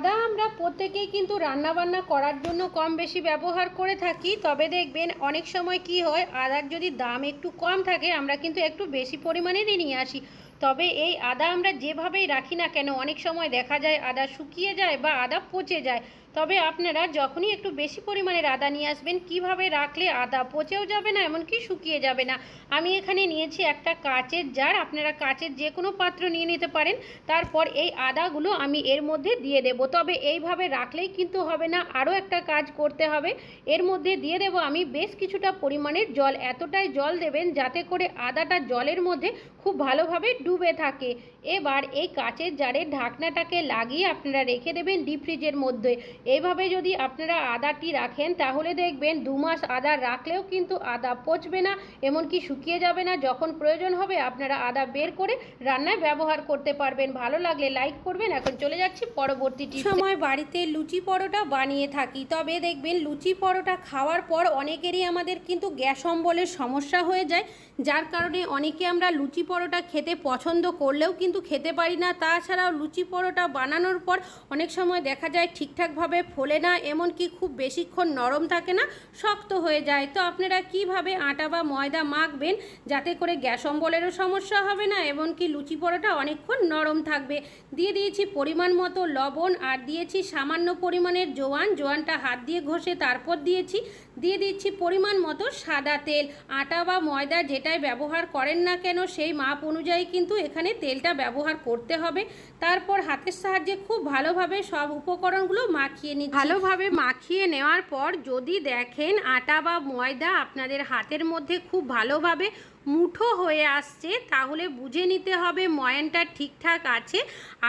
আদা আমরা প্রত্যেকেই কিন্তু রান্নাবান্না করার জন্য কম বেশি ব্যবহার করে থাকি, তবে দেখবেন অনেক সময় কি হয়, আদার যদি দাম একটু কম থাকে, আমরা কিন্তু একটু বেশি পরিমাণেরই নিয়ে আসি। তবে এই আদা আমরা যেভাবেই রাখি না কেন, অনেক সময় দেখা যায় আদা শুকিয়ে যায় বা আদা পচে যায়। তবে আপনারা যখনই একটু বেশি পরিমাণের আদা নিয়ে আসবেন, কীভাবে রাখলে আদা পচেও যাবে না, এমনকি শুকিয়ে যাবে না? আমি এখানে নিয়েছি একটা কাচের জার, আপনারা কাচের যে কোনো পাত্র নিয়ে নিতে পারেন। তারপর এই আদাগুলো আমি এর মধ্যে দিয়ে দেব। তবে এইভাবে রাখলেই কিন্তু হবে না, আরও একটা কাজ করতে হবে। এর মধ্যে দিয়ে দেব আমি বেশ কিছুটা পরিমাণের জল, এতটাই জল দেবেন যাতে করে আদাটা জলের মধ্যে খুব ভালোভাবে ডুবে থাকে। এবার এই কাচের জারের ঢাকনাটাকে লাগিয়ে আপনারা রেখে দেবেন ডিপ ফ্রিজের মধ্যে। এইভাবে যদি আপনারা আদাটি রাখেন, তাহলে দেখবেন দু মাস আদা রাখলেও কিন্তু আদা পচবে না, এমনকি শুকিয়ে যাবে না। যখন প্রয়োজন হবে, আপনারা আদা বের করে রান্নায় ব্যবহার করতে পারবেন। ভালো লাগলে লাইক করবেন। এখন চলে যাচ্ছি পরবর্তী সময় বাড়িতে লুচি পরোটা বানিয়ে থাকি। তবে দেখবেন লুচি পরোটা খাওয়ার পর অনেকেরই আমাদের কিন্তু গ্যাস অম্বলের সমস্যা হয়ে যায়। যার কারণে অনেকে আমরা লুচি পরোটা খেতে পছন্দ করলেও কিন্তু খেতে পারি না। তাছাড়াও লুচি পরোটা বানানোর পর অনেক সময় দেখা যায় ঠিকঠাকভাবে ফোলে না, এমনকি খুব বেশিক্ষণ নরম থাকে না, শক্ত হয়ে যায়। তো আপনারা কীভাবে আটা বা ময়দা মাখবেন যাতে করে গ্যাস অম্বলেরও সমস্যা হবে না, এমনকি লুচি পরোটা অনেকক্ষণ নরম থাকবে? দিয়ে দিয়েছি পরিমাণ মতো লবণ আর দিয়েছি সামান্য পরিমাণের জোয়ান। জোয়ানটা হাত দিয়ে ঘষে তারপর দিয়েছি। দিয়ে দিচ্ছি পরিমাণ মতো সাদা তেল। আটা বা ময়দা যেটাই ব্যবহার করেন না কেন, সেই মাপ অনুযায়ী কিন্তু এখানে তেলটা ব্যবহার করতে হবে। তারপর হাতের সাহায্যে খুব ভালোভাবে সব উপকরণগুলো মাখিয়ে নিচ্ছি। ভালোভাবে মাখিয়ে নেওয়ার পর যদি দেখেন আটা বা ময়দা আপনাদের হাতের মধ্যে খুব ভালোভাবে মুঠো হয়ে আসছে, তাহলে বুঝে নিতে হবে ময়ানটা ঠিকঠাক আছে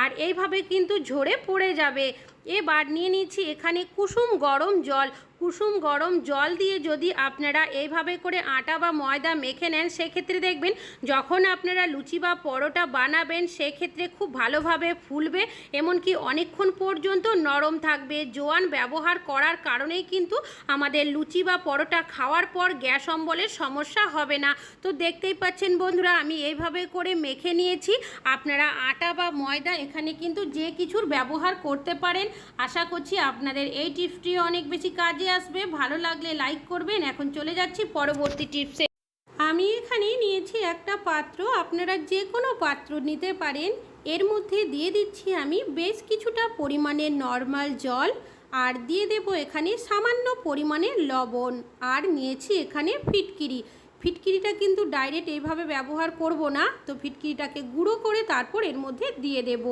আর এইভাবে কিন্তু ঝরে পড়ে যাবে। এবার নিয়ে নিচ্ছি এখানে কুসুম গরম জল। কুসুম গরম জল দিয়ে যদি আপনারা এইভাবে করে আটা বা ময়দা মেখে নেন, সেক্ষেত্রে দেখবেন যখন আপনারা লুচি বা পরোটা বানাবেন, সেক্ষেত্রে খুব ভালোভাবে ফুলবে। এমনকি অনেকক্ষণ পর্যন্ত নরম থাকবে। জোয়ান ব্যবহার করার কারণেই কিন্তু আমাদের লুচি বা পরোটা খাওয়ার পর গ্যাস অম্বলের সমস্যা হবে না। তো দেখতেই পাচ্ছেন বন্ধুরা, আমি এইভাবে করে মেখে নিয়েছি। আপনারা আটা বা ময়দা এখানে কিন্তু যে কিছুর ব্যবহার করতে পারেন। আশা করছি আপনাদের এই টিপসটি অনেক বেশি কাজে আসবে। ভালো লাগলে লাইক করবেন। এখন চলে যাচ্ছি পরবর্তী টিপসে। আমি এখানে নিয়েছি একটা পাত্র। আপনারা যে কোনো পাত্র নিতে পারেন। এর মধ্যে দিয়ে দিচ্ছি আমি বেশ কিছুটা পরিমাণে নর্মাল জল। আর দিয়ে দেব এখানে সামান্য পরিমাণে লবণ। আর নিয়েছি এখানে ফিটকিরি। ফিটকিরিটা কিন্তু ডাইরেক্ট এইভাবে ব্যবহার করব না। তো ফিটকিরিটাকে গুঁড়ো করে তারপর এর মধ্যে দিয়ে দেব।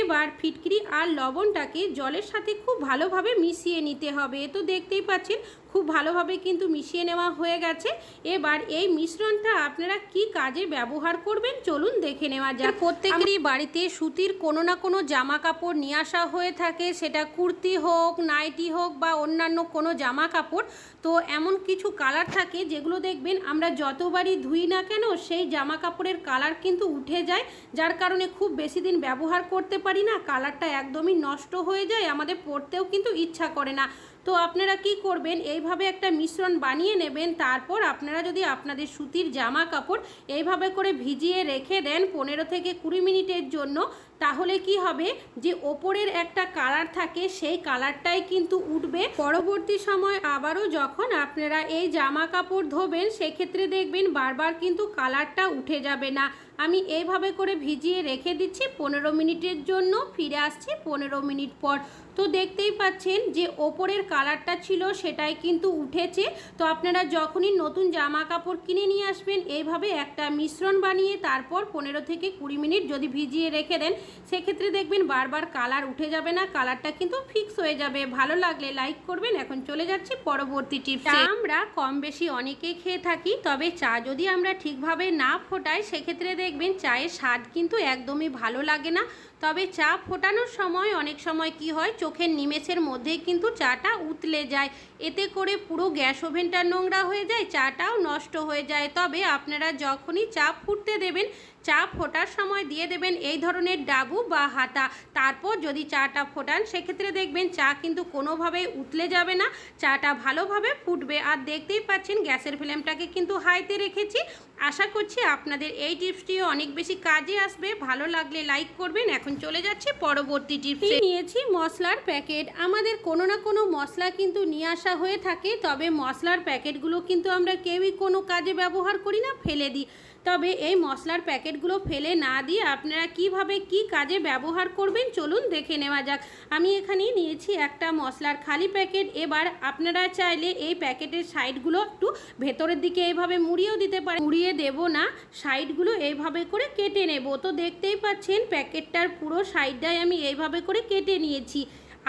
এবার ফিটকিরি আর লবণটাকে জলের সাথে খুব ভালোভাবে মিশিয়ে নিতে হবে। তো দেখতেই পাচ্ছেন খুব ভালোভাবে কিন্তু মিশিয়ে নেওয়া হয়ে গেছে। এবার এই মিশ্রণটা আপনারা কি কাজে ব্যবহার করবেন চলুন দেখে নেওয়া যাক। প্রত্যেকেরই বাড়িতে সুতির কোনো না কোনো জামা কাপড় নিয়ে আসা হয়ে থাকে। সেটা কুর্তি হোক নাইটি হোক বা অন্যান্য কোনো জামা কাপড় তো এমন কিছু কালার থাকে যেগুলো দেখবেন আমরা যতবারই ধুই না কেন সেই জামা কাপড়ের কালার কিন্তু উঠে যায়। যার কারণে খুব বেশি দিন ব্যবহার করতে পারি না। কালারটা একদমই নষ্ট হয়ে যায়। আমাদের পরতেও কিন্তু ইচ্ছা করে না। তো আপনারা কি করবেন? এইভাবে একটা মিশ্রণ বানিয়ে নেবেন, তারপর আপনারা যদি আপনাদের সুতির জামা কাপড় এইভাবে করে ভিজিয়ে রেখে দেন পনেরো থেকে কুড়ি মিনিটের জন্য, তাহলে কি হবে? যে ওপরের একটা কালার থাকে, সেই কালারটাই কিন্তু উঠবে। পরবর্তী সময় আবারও যখন আপনারা এই জামা কাপড় ধোবেন, সেক্ষেত্রে দেখবেন বারবার কিন্তু কালারটা উঠে যাবে না। আমি এইভাবে করে ভিজিয়ে রেখে দিচ্ছি পনেরো মিনিটের জন্য, ফিরে আসছি পনেরো মিনিট পর। তো দেখতেই পাচ্ছেন যে ওপরের কালারটা ছিল সেটাই কিন্তু উঠেছে। তো আপনারা যখনই নতুন জামা কাপড় কিনে নিয়ে আসবেন, এইভাবে একটা মিশ্রণ বানিয়ে তারপর পনেরো থেকে কুড়ি মিনিট যদি ভিজিয়ে রেখে দেন, সেক্ষেত্রে দেখবেন বারবার কালার উঠে যাবে না, কালারটা কিন্তু ফিক্স হয়ে যাবে। ভালো লাগলে লাইক করবেন। এখন চলে যাচ্ছি পরবর্তী টিপস। আমরা কম বেশি অনেকেই খেয়ে থাকি, তবে চা যদি আমরা ঠিকভাবে না ফোটাই, সেক্ষেত্রে দেখবেন চায়ের স্বাদ কিন্তু একদমই ভালো লাগে না। তবে চা ফোটানোর সময় অনেক সময় কি হয়, চোখের নিমেষের মধ্যেই কিন্তু চাটা উতলে যায়। এতে করে পুরো গ্যাস ওভেনটা নোংরা হয়ে যায়, চাটাও নষ্ট হয়ে যায়। তবে আপনারা যখনই চা ফুটতে দেবেন চা ফোটার সময় দিয়ে দেবেন এই ধরনের ডাবু বা হাতা। তারপর যদি চাটা ফোটান, সেক্ষেত্রে দেখবেন চা কিন্তু কোনোভাবেই উতলে যাবে না। চাটা ভালোভাবে ফুটবে। আর দেখতেই পাচ্ছেন গ্যাসের ফ্লেমটাকে কিন্তু হাইতে রেখেছি। আশা করছি আপনাদের এই টিপসটিও অনেক বেশি কাজে আসবে। ভালো লাগলে লাইক করবেন। এখন চলে যাচ্ছি পরবর্তী টিপসে। নিয়েছি মশলার প্যাকেট। আমাদের কোনো না কোনো মশলা কিন্তু নিয়ে আসা হয়ে থাকে। তবে মশলার প্যাকেটগুলো কিন্তু আমরা কেউই কোনো কাজে ব্যবহার করি না, ফেলে দিই। তবে এই মশলার প্যাকেটগুলো ফেলে না দিয়ে আপনারা কীভাবে কি কাজে ব্যবহার করবেন চলুন দেখে নেওয়া যাক। আমি এখানে নিয়েছি একটা মশলার খালি প্যাকেট। এবার আপনারা চাইলে এই প্যাকেটের সাইডগুলো একটু ভেতরের দিকে এইভাবে মুড়িয়েও দিতে পারে মুড়িয়ে দেব না, সাইডগুলো এইভাবে করে কেটে নেব। তো দেখতেই পাচ্ছেন, প্যাকেটটার পুরো সাইডটাই আমি এইভাবে করে কেটে নিয়েছি।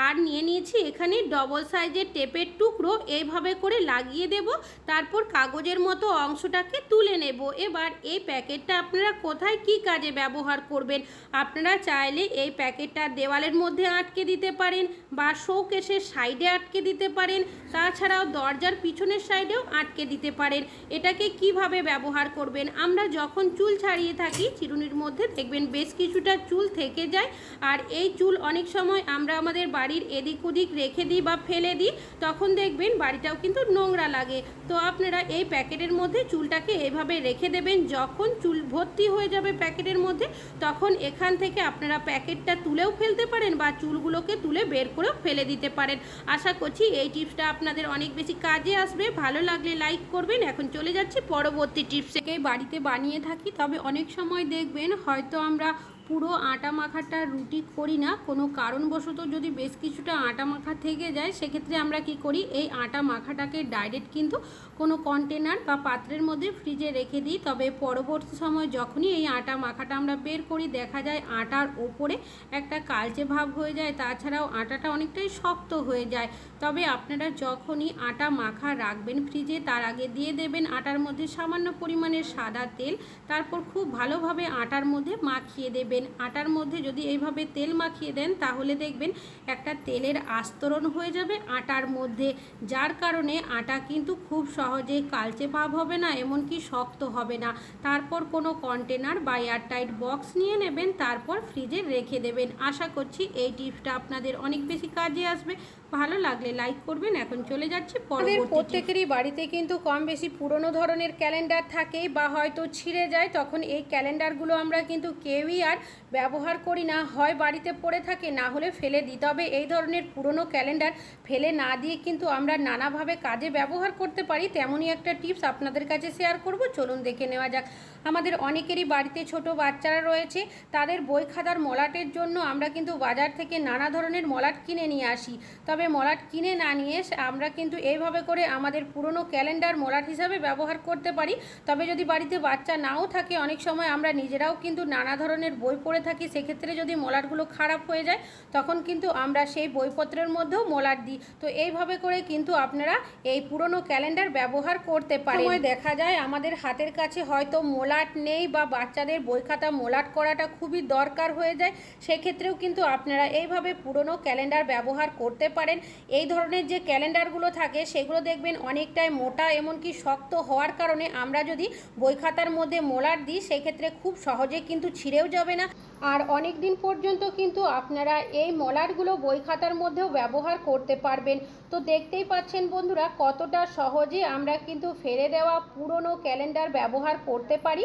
আর নিয়ে নিয়েছি এখানে ডবল সাইজের টেপের টুকরো। এইভাবে করে লাগিয়ে দেব, তারপর কাগজের মতো অংশটাকে তুলে নেব। এবার এই প্যাকেটটা আপনারা কোথায় কি কাজে ব্যবহার করবেন? আপনারা চাইলে এই প্যাকেটটা দেওয়ালের মধ্যে আটকে দিতে পারেন বা শোকেসের সাইডে আটকে দিতে পারেন। তাছাড়াও দরজার পিছনের সাইডেও আটকে দিতে পারেন। এটাকে কীভাবে ব্যবহার করবেন? আমরা যখন চুল ছাড়িয়ে থাকি, চিরুনির মধ্যে দেখবেন বেশ কিছুটা চুল থেকে যায়। আর এই চুল অনেক সময় আমরা আমাদের বাড়ির এদিক ওদিক রেখে দিই বা ফেলে দিই, তখন দেখবেন বাড়িটাও কিন্তু নোংরা লাগে। তো আপনারা এই প্যাকেটের মধ্যে চুলটাকে এভাবে রেখে দেবেন। যখন চুল ভর্তি হয়ে যাবে প্যাকেটের মধ্যে, তখন এখান থেকে আপনারা প্যাকেটটা তুলেও ফেলতে পারেন বা চুলগুলোকে তুলে বের করেও ফেলে দিতে পারেন। আশা করছি এই টিপসটা আপনাদের অনেক বেশি কাজে আসবে। ভালো লাগলে লাইক করবেন। এখন চলে যাচ্ছি পরবর্তী টিপসে। বাড়িতে বানিয়ে থাকি, তবে অনেক সময় দেখবেন হয়তো আমরা পুরো আটা মাখাটা রুটি করি না। কোনো কারণবশত যদি বেশ কিছুটা আটা মাখা থেকে যায়, সেক্ষেত্রে আমরা কি করি, এই আটা মাখাটাকে ডাইরেক্ট কিন্তু কোনো কন্টেনার বা পাত্রের মধ্যে ফ্রিজে রেখে দিই। তবে পরবর্তী সময় যখনই এই আটা মাখাটা আমরা বের করি, দেখা যায় আটার ওপরে একটা কালচে ভাব হয়ে যায়। তাছাড়াও আটাটা অনেকটাই শক্ত হয়ে যায়। তবে আপনারা যখনই আটা মাখা রাখবেন ফ্রিজে তার আগে দিয়ে দেবেন আটার মধ্যে সামান্য পরিমাণের সাদা তেল। তারপর খুব ভালোভাবে আটার মধ্যে মাখিয়ে দেবেন। আটার মধ্যে যদি এইভাবে তেল মাখিয়ে দেন তাহলে দেখবেন একটা তেলের আস্তরণ হয়ে যাবে আটার মধ্যে। যার কারণে আটা কিন্তু খুব সহজে কালচে ভাব হবে না এমনকি শক্ত হবে না। তারপর কোনো কন্টেনার বা এয়ারটাইট বক্স নিয়ে নেবেন তারপর ফ্রিজে রেখে দেবেন। আশা করছি এই টিপসটা আপনাদের অনেক বেশি কাজে আসবে। ভালো লাগলে লাইক করবেন। এখন চলে যাচ্ছে পরবর্তী প্রত্যেকেরই বাড়িতে কিন্তু কম বেশি পুরনো ধরনের ক্যালেন্ডার থাকে বা হয়তো ছিঁড়ে যায় তখন এই ক্যালেন্ডারগুলো আমরা কিন্তু কেউই আর ব্যবহার করি না, হয় বাড়িতে পড়ে থাকে, না হলে ফেলে দিই। তবে এই ধরনের পুরনো ক্যালেন্ডার ফেলে না দিয়ে কিন্তু আমরা নানাভাবে কাজে ব্যবহার করতে পারি। তেমনই একটা টিপস আপনাদের কাছে শেয়ার করব। চলুন দেখে নেওয়া যাক। আমাদের অনেকেরই বাড়িতে ছোট বাচ্চারা রয়েছে, তাদের বই খাতার মলাটের জন্য আমরা কিন্তু বাজার থেকে নানা ধরনের মলাট কিনে নিয়ে আসি। তবে মলাট কিনে না নিয়ে আমরা কিন্তু এইভাবে করে আমাদের পুরনো ক্যালেন্ডার মলাট হিসাবে ব্যবহার করতে পারি। তবে যদি বাড়িতে বাচ্চা নাও থাকে, অনেক সময় আমরা নিজেরাও কিন্তু নানা ধরনের বই পড়ে থাকি। সেক্ষেত্রে যদি মলাটগুলো খারাপ হয়ে যায়, তখন কিন্তু আমরা সেই বইপত্রের মধ্যেও মলাট দিই। তো এইভাবে করে কিন্তু আপনারা এই পুরনো ক্যালেন্ডার ব্যবহার করতে পারেন। দেখা যায়, আমাদের হাতের কাছে হয়তো মোলাট নেই বা বাচ্চাদের বই খাতা মোলাট করাটা খুবই দরকার হয়ে যায়, সেক্ষেত্রেও কিন্তু আপনারা এইভাবে পুরনো ক্যালেন্ডার ব্যবহার করতে পারেন। এই ধরনের যে ক্যালেন্ডারগুলো থাকে, সেগুলো দেখবেন অনেকটাই মোটা এমনকি শক্ত হওয়ার কারণে আমরা যদি বই খাতার মধ্যে মোলাট দিই, সেক্ষেত্রে খুব সহজে কিন্তু ছিঁড়েও যাবে না। আর অনেক দিন পর্যন্ত কিন্তু আপনারা এই মলারগুলো বই খাতার মধ্যেও ব্যবহার করতে পারবেন। তো দেখতেই পাচ্ছেন বন্ধুরা, কতটা সহজে আমরা কিন্তু ফেলে দেওয়া পুরনো ক্যালেন্ডার ব্যবহার করতে পারি।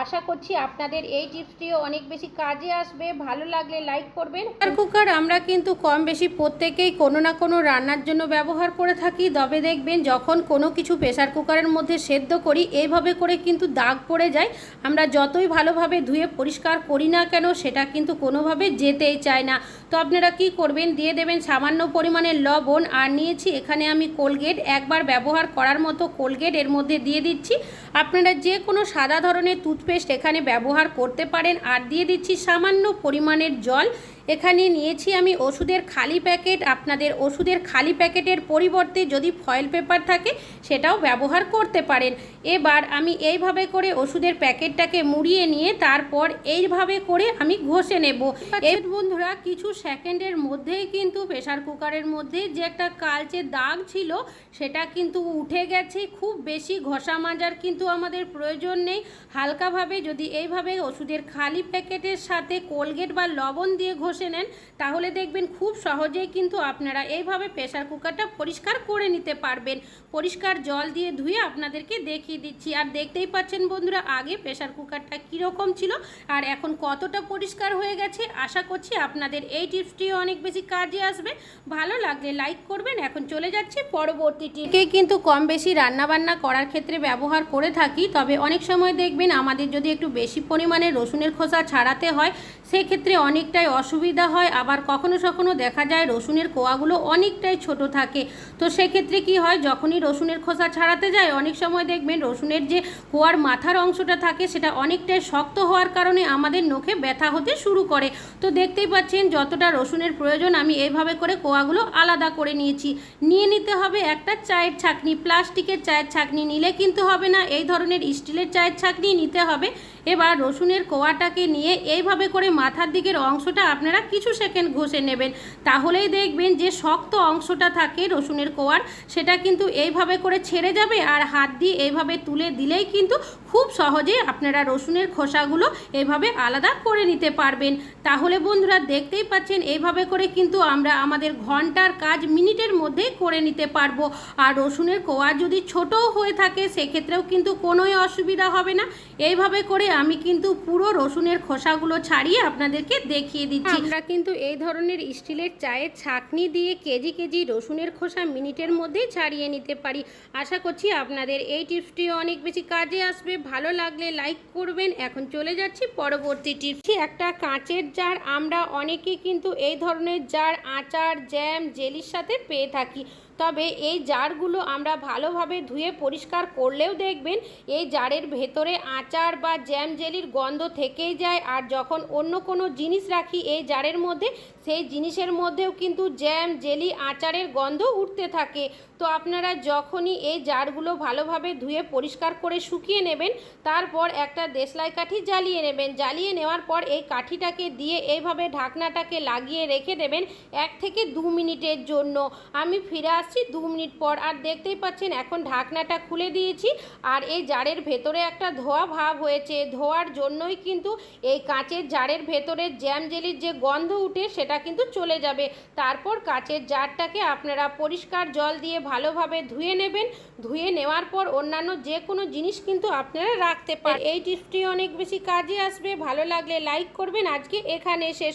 আশা করছি আপনাদের এই টিপসটিও অনেক বেশি কাজে আসবে। ভালো লাগলে লাইক করবেন। প্রেসার কুকার আমরা কিন্তু কম বেশি প্রত্যেকেই কোনো না কোনো রান্নার জন্য ব্যবহার করে থাকি। তবে দেখবেন যখন কোনো কিছু প্রেসার কুকারের মধ্যে সেদ্ধ করি এইভাবে করে কিন্তু দাগ পড়ে যায়। আমরা যতই ভালোভাবে ধুয়ে পরিষ্কার করি না কেন, সেটা কিন্তু কোনোভাবে যেতেই চায় না। তো আপনারা কি করবেন? দিয়ে দেবেন সামান্য পরিমাণের লবণ। আর নিয়েছি এখানে আমি কোলগেট একবার ব্যবহার করার মতো কোলগেট এর মধ্যে দিয়ে দিচ্ছি। আপনারা যে কোনো সাদা ধরনের টুথপেস্ট এখানে ব্যবহার করতে পারেন। আর দিয়ে দিচ্ছি সামান্য পরিমাণের জল। এখানে নিয়েছি আমি ওষুধের খালি প্যাকেট। আপনাদের ওষুধের খালি প্যাকেটের পরিবর্তে যদি ফয়েল পেপার থাকে সেটাও ব্যবহার করতে পারেন। এবার আমি এইভাবে করে ওষুধের প্যাকেটটাকে মুড়িয়ে নিয়ে তারপর এইভাবে করে আমি ঘষে নেব। এই বন্ধুরা কিছু সেকেন্ডের মধ্যেই কিন্তু প্রেশার কুকারের মধ্যে যে একটা কালচে দাগ ছিল সেটা কিন্তু উঠে গেছে। খুব বেশি ঘষা মাজার কিন্তু আমাদের প্রয়োজন নেই। হালকাভাবে যদি এইভাবে ওষুধের খালি প্যাকেটের সাথে কোলগেট বা লবণ দিয়ে ঘষে নেন, তাহলে দেখবেন খুব সহজেই কিন্তু আপনারা এইভাবে প্রেশার কুকারটা পরিষ্কার করে নিতে পারবেন। পরিষ্কার জল দিয়ে ধুয়ে আপনাদেরকে দেখিয়ে দিচ্ছি। আর দেখতেই পাচ্ছেন বন্ধুরা, আগে প্রেশার কুকারটা কীরকম ছিল আর এখন কতটা পরিষ্কার হয়ে গেছে। আশা করছি আপনাদের এই টিপসটিও অনেক বেশি কাজে আসবে। ভালো লাগলে লাইক করবেন। এখন চলে যাচ্ছি পরবর্তী টিপকে কিন্তু কম বেশি রান্নাবান্না করার ক্ষেত্রে ব্যবহার করে থাকি, তবে অনেক সময় দেখবেন আমাদের যদি একটু বেশি পরিমাণে রসুনের খোসা ছাড়াতে হয়, সেক্ষেত্রে অনেকটাই অসুবিধা হয়, আবার কখনো কখনো দেখা যায় রসুনের কোয়াগুলো অনেকটাই ছোট থাকে। তো সেক্ষেত্রে কি হয়, যখনই রসুনের খোসা ছাড়াতে যায়, অনেক সময় দেখবেন রসুনের যে কোয়ার মাথার অংশটা থাকে, সেটা অনেকটাই শক্ত হওয়ার কারণে আমাদের নখে ব্যথা হতে শুরু করে। তো দেখতেই পাচ্ছেন, যতটা রসুনের প্রয়োজন, আমি এইভাবে করে কোয়াগুলো আলাদা করে নিয়েছি। নিয়ে নিতে হবে একটা চায়ের ছাকনি, প্লাস্টিকের চায়ের ছাকনি নিলে কিন্তু হবে না, এই ধরনের স্টিলের চায়ের ছাকনি নিতে হবে। এবার রসুনের কোয়াটাকে নিয়ে এইভাবে করে মাথার দিকের অংশটা আপনারা কিছু সেকেন্ড ঘষে নেবেন। তাহলেই দেখবেন যে শক্ত অংশটা থাকে রসুনের কোয়ার, সেটা কিন্তু এইভাবে করে ছেড়ে যাবে আর হাত দিয়ে এইভাবে তুলে দিলেই কিন্তু খুব সহজেই আপনারা রসুনের খোসাগুলো এভাবে আলাদা করে নিতে পারবেন। তাহলে বন্ধুরা দেখতেই পাচ্ছেন, এইভাবে করে কিন্তু আমরা আমাদের ঘণ্টার কাজ মিনিটের মধ্যেই করে নিতে পারব। আর রসুনের কোয়া যদি ছোটও হয়ে থাকে, সেক্ষেত্রেও কিন্তু কোনোই অসুবিধা হবে না। এইভাবে করে আমি কিন্তু পুরো রসুনের খোসাগুলো ছাড়িয়ে আপনাদেরকে দেখিয়ে দিচ্ছি। আমরা কিন্তু এই ধরনের স্টিলের চায়ের ছাকনি দিয়ে কেজি কেজি রসুনের খোসা মিনিটের মধ্যেই ছাড়িয়ে নিতে পারি। আশা করছি আপনাদের এই টিপসটি অনেক বেশি কাজে আসবে। ভালো লাগলে লাইক করবেন। এখন চলে যাচ্ছি পরবর্তী টিপসটি একটা কাঁচের জার আমরা অনেকেই কিন্তু এই ধরনের জার, আচার, জ্যাম, জেলির সাথে পেয়ে থাকি। তবে এই জারগুলো আমরা ভালোভাবে ধুয়ে পরিষ্কার করলেও দেখবেন এই জারের ভেতরে আচার বা জ্যাম জেলির গন্ধ থেকেই যায়। আর যখন অন্য কোনো জিনিস রাখি এই জারের মধ্যে, সেই জিনিসের মধ্যেও কিন্তু জ্যাম, জেলি, আচারের গন্ধ উঠতে থাকে। তো আপনারা যখনই এই জারগুলো ভালোভাবে ধুয়ে পরিষ্কার করে শুকিয়ে নেবেন, তারপর একটা দেশলাই কাঠি জ্বালিয়ে নেবেন। জ্বালিয়ে নেওয়ার পর এই কাঠিটাকে দিয়ে এইভাবে ঢাকনাটাকে লাগিয়ে রেখে দেবেন এক থেকে দু মিনিটের জন্য। আমি ফিরে আসছি, দু মিনিট পর আর দেখতেই পাচ্ছেন এখন ঢাকনাটা খুলে দিয়েছি আর এই জারের ভেতরে একটা ধোয়া ভাব হয়েছে। ধোয়ার জন্যই কিন্তু এই কাঁচের জারের ভেতরে জ্যাম জেলির যে গন্ধ উঠে সেটা কিন্তু চলে যাবে। তারপর কাঁচের জারটাকে আপনারা পরিষ্কার জল দিয়ে ভালোভাবে ধুয়ে নেবেন। ধুয়ে নেওয়ার পর অন্যান্য যে কোনো জিনিস কিন্তু আপনারা রাখতে পারেন এই টিপসটি অনেক বেশি কাজে আসবে। ভালো লাগলে লাইক করবেন। আজকে এখানে শেষ